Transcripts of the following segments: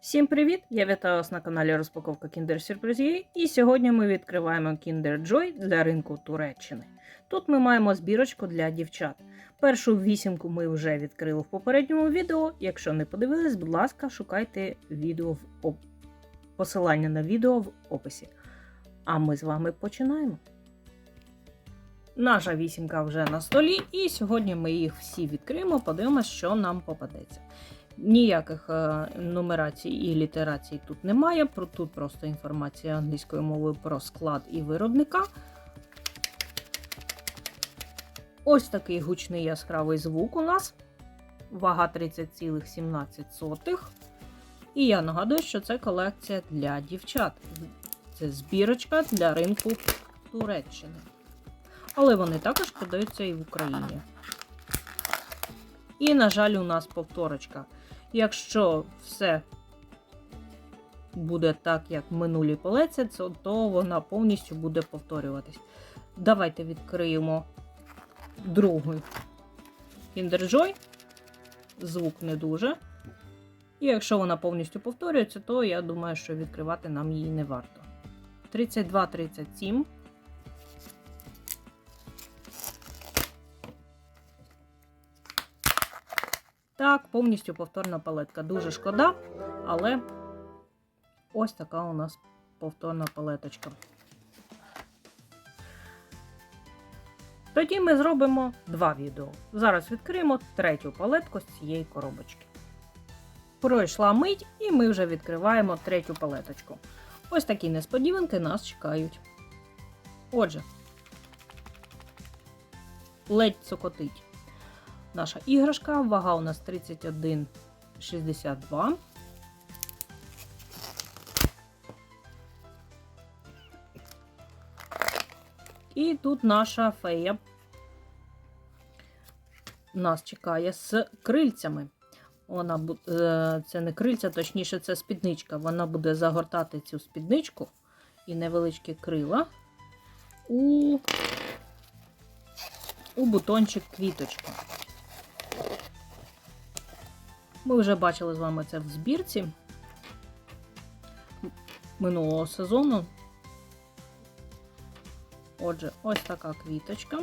Всім привіт! Я вітаю вас на каналі Розпаковка Kinder Surprise і сьогодні ми відкриваємо Kinder Joy для ринку Туреччини. Тут ми маємо збірочку для дівчат. Першу вісімку ми вже відкрили в попередньому відео. Якщо не подивились, будь ласка, шукайте відео в оп... посилання на відео в описі. А ми з вами починаємо. Наша вісімка вже на столі, і сьогодні ми їх всі відкриємо, подивимося, що нам попадеться. Ніяких е, нумерацій і літерацій тут немає. Тут просто інформація англійською мовою про склад і виробника. Ось такий гучний яскравий звук у нас. Вага 30,17. І я нагадую, що це колекція для дівчат. Це збірочка для ринку Туреччини. Але вони також продаються і в Україні. І, на жаль, у нас повторочка. Якщо все буде так, як в минулій полеці, то вона повністю буде повторюватись. Давайте відкриємо другий Joy. Звук не дуже. І якщо вона повністю повторюється, то я думаю, що відкривати нам її не варто. 32-37. Так, повністю повторна палетка. Дуже шкода, але ось така у нас повторна палеточка. Тоді ми зробимо два відео. Зараз відкриємо третю палетку з цієї коробочки. Пройшла мить, і ми вже відкриваємо третю палеточку. Ось такі несподіванки нас чекають. Отже, ледь цокотить наша іграшка. Вага у нас 31,62. І тут наша фея нас чекає з крильцями. Вона е, це не крильця, точніше, це спідничка. Вона буде загортати цю спідничку і невеличкі крила у, у бутончик квіточки. Ми вже бачили з вами це в збірці минулого сезону. Отже, ось така квіточка.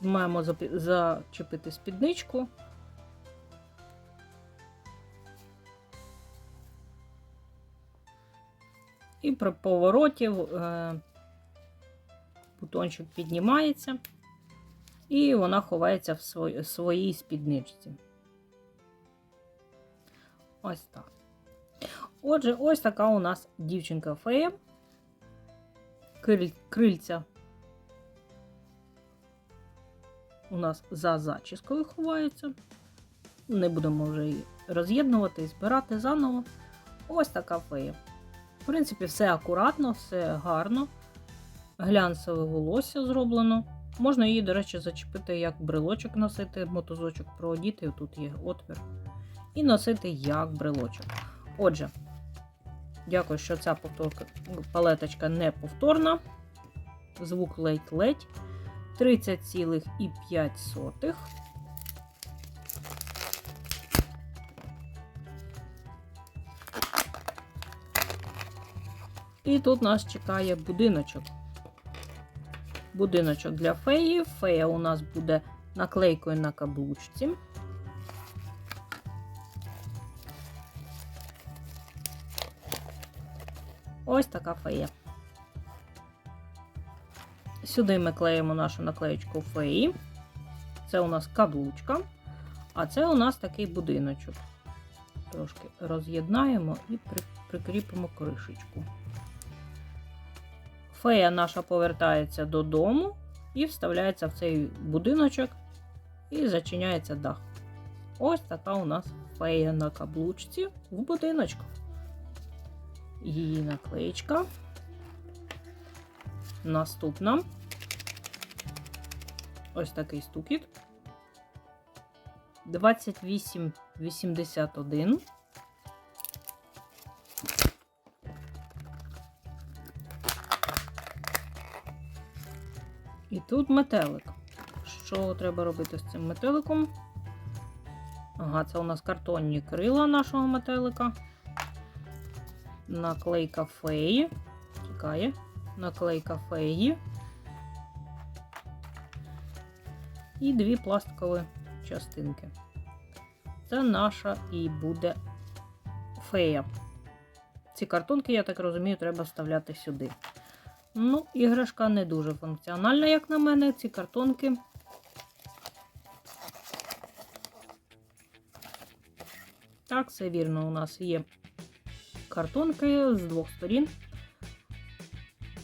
Маємо зачепити спідничку. І при повороті е, бутончик піднімається, і вона ховається в своїй спідничці. Ось так. Отже, ось така у нас дівчинка фея. Криль- Крильця у нас за зачіскою ховаються. Не будемо вже її роз'єднувати і збирати заново. Ось така фея. В принципі, все акуратно, все гарно глянцеве волосся зроблено. Можна її, до речі, зачепити як брелочок носити, мотузочок проодіти, тут є отвір. І носити як брелочок. Отже, дякую, що ця повторка, палеточка не повторна. Звук ледь-ледь. 30,5. І тут нас чекає будиночок будиночок для феї. Фея у нас буде наклейкою на каблучці. Ось така фея. Сюди ми клеїмо нашу наклеєчку феї. Це у нас каблучка, а це у нас такий будиночок. Трошки роз'єднаємо і прикріпимо кришечку. Фея наша повертається додому і вставляється в цей будиночок і зачиняється дах. Ось така у нас фея на каблучці в будиночку. Її наклеєчка. Наступна. Ось такий стукіт. 2881. Тут метелик. що треба робити з цим метеликом? Ага, це у нас картонні крила нашого метелика. Наклейка феї. Чекає. Наклейка феї. І дві пластикові частинки. Це наша і буде фея. Ці картонки, я так розумію, треба вставляти сюди. Ну, іграшка не дуже функціональна, як на мене. Ці картонки. Так, все вірно, у нас є картонки з двох сторін.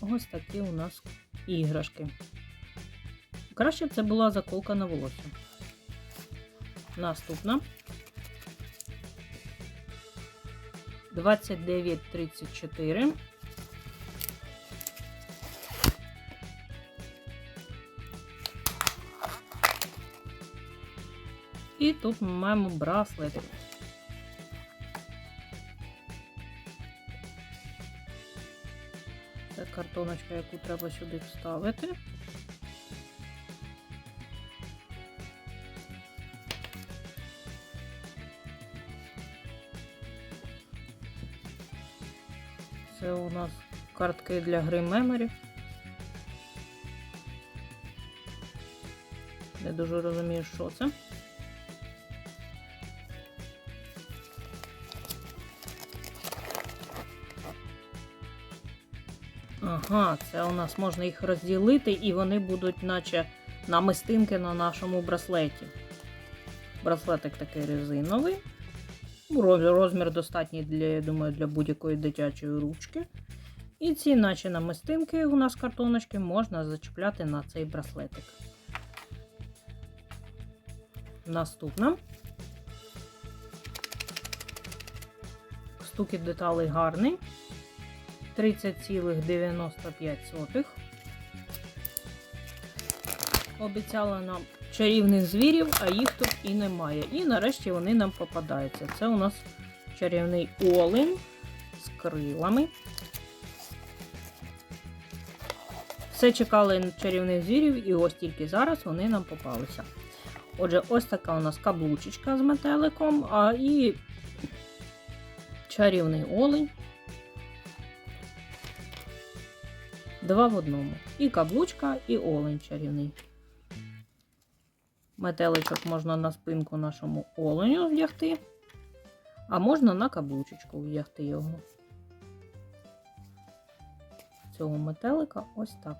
Ось такі у нас іграшки. Краще б це була заколка на волосся. Наступна. 29,34. І тут ми маємо браслетик. Це картоночка, яку треба сюди вставити. Це у нас картки для гри Memory. Не дуже розумію, що це. Ага, це у нас можна їх розділити, і вони будуть, наче намистинки на нашому браслеті. Браслетик такий резиновий. Розмір достатній для, я думаю, для будь-якої дитячої ручки. І ці, наче намистинки, у нас картоночки, можна зачіпляти на цей браслетик. Наступна. Стукіт деталей гарний. 30,95. Обіцяла нам чарівних звірів, а їх тут і немає. І нарешті вони нам попадаються. Це у нас чарівний олень з крилами. Все чекали чарівних звірів, і ось тільки зараз вони нам попалися. Отже, ось така у нас каблучечка з метеликом, а і чарівний олень. Два в одному. І каблучка, і олень чарівний. Метеличок можна на спинку нашому оленю вдягти, а можна на каблучечку вдягти його. Цього метелика ось так.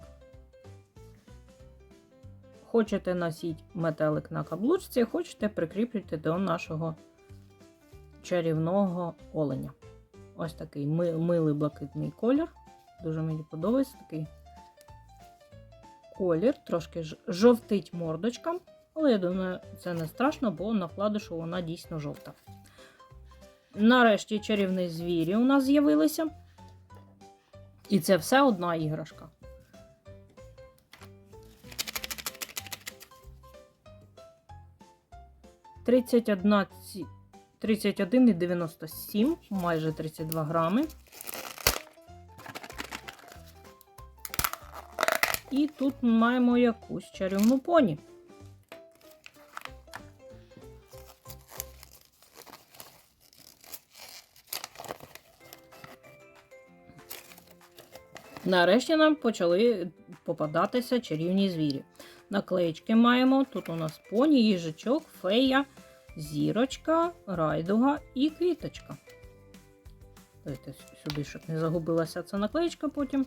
Хочете носіть метелик на каблучці, хочете прикріпити до нашого чарівного оленя. Ось такий милий блакитний колір. Дуже мені подобається такий колір, трошки жовтить мордочка. Але я думаю, це не страшно, бо на вкладишу вона дійсно жовта. Нарешті чарівні звірі у нас з'явилися. І це все одна іграшка. Тридцять одна 31,97, майже 32 грами. І тут маємо якусь чарівну поні. Нарешті нам почали попадатися чарівні звірі. Наклеєчки маємо. Тут у нас поні, їжачок, фея, зірочка, райдуга і квіточка. Дайте сюди, щоб не загубилася ця наклеєчка потім.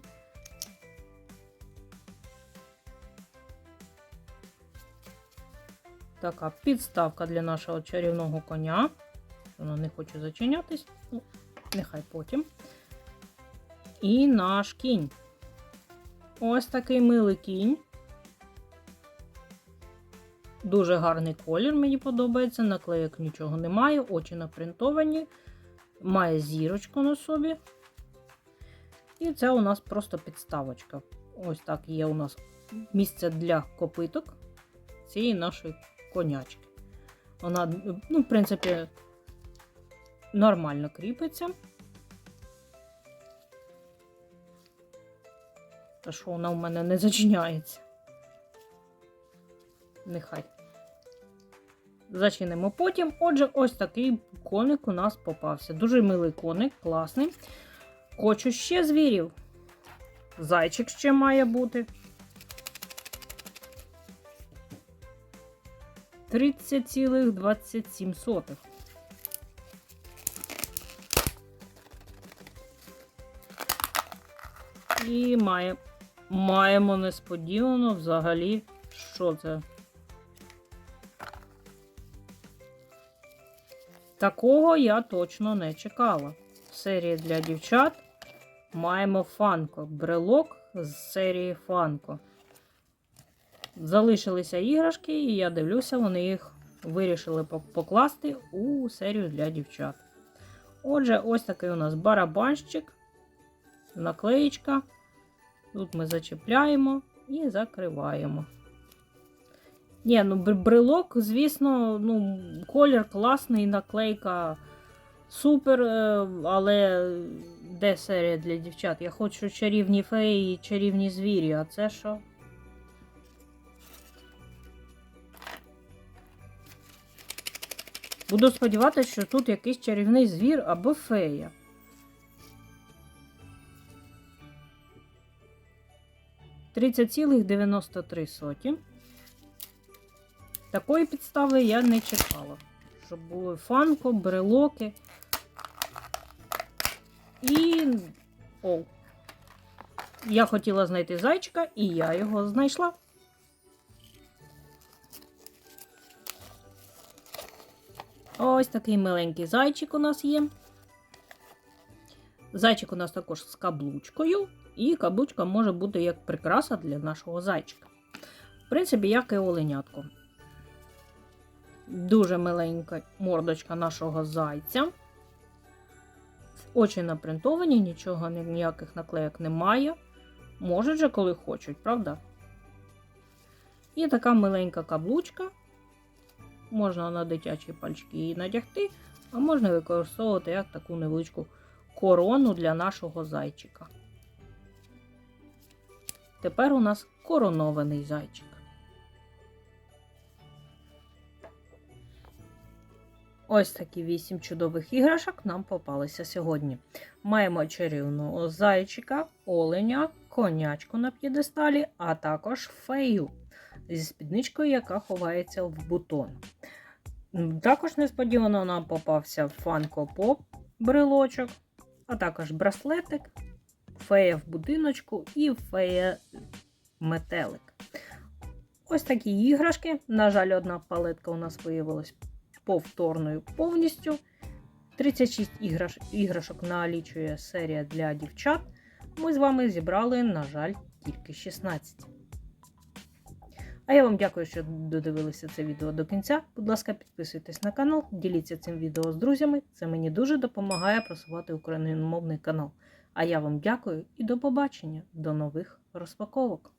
Така підставка для нашого чарівного коня. Вона не хоче зачинятись. Ну, нехай потім. І наш кінь. Ось такий милий кінь. Дуже гарний колір, мені подобається. Наклеїк нічого немає, очі напринтовані. Має зірочку на собі. І це у нас просто підставочка. Ось так є у нас місце для копиток цієї нашої конячки. Вона, ну, в принципі, нормально кріпиться. Та що вона в мене не зачиняється. нехай. Зачинимо потім. Отже, ось такий коник у нас попався. Дуже милий коник, класний. Хочу ще звірів. Зайчик ще має бути. 30,27. І має, маємо несподівано взагалі, що це. Такого я точно не чекала. Серія для дівчат маємо фанко. Брелок з серії фанко. Залишилися іграшки, і я дивлюся, вони їх вирішили покласти у серію для дівчат. Отже, ось такий у нас барабанщик, наклеїчка. Тут ми зачіпляємо і закриваємо. Ні, ну брелок, звісно, ну, колір класний, наклейка супер, е, але де серія для дівчат? Я хочу чарівні феї і чарівні звірі, а це що? Буду сподіватися, що тут якийсь чарівний звір або фея. Тридцять цілих дев'яносто три соті. Такої підстави я не чекала. Щоб були фанко, брелоки. І. О. Я хотіла знайти зайчика, і я його знайшла. Ось такий миленький зайчик у нас є. Зайчик у нас також з каблучкою, і каблучка може бути як прикраса для нашого зайчика. В принципі, як і оленятко. Дуже миленька мордочка нашого зайця. Очі напринтовані, нічого ніяких наклеїк немає. Можуть же, коли хочуть, правда? І така миленька каблучка. Можна на дитячі пальчики її надягти, а можна використовувати як таку невеличку корону для нашого зайчика. Тепер у нас коронований зайчик. Ось такі вісім чудових іграшок нам попалися сьогодні. Маємо чарівного зайчика, оленя, конячку на п'єдесталі, а також фею зі спідничкою, яка ховається в бутон. Також несподівано нам попався фанко поп брелочок, а також браслетик, фея в будиночку і фея метелик. Ось такі іграшки. На жаль, одна палетка у нас виявилась повторною повністю. 36 іграш... іграшок налічує серія для дівчат. Ми з вами зібрали, на жаль, тільки 16. А я вам дякую, що додивилися це відео до кінця. Будь ласка, підписуйтесь на канал, діліться цим відео з друзями. Це мені дуже допомагає просувати україномовний канал. А я вам дякую і до побачення, до нових розпаковок.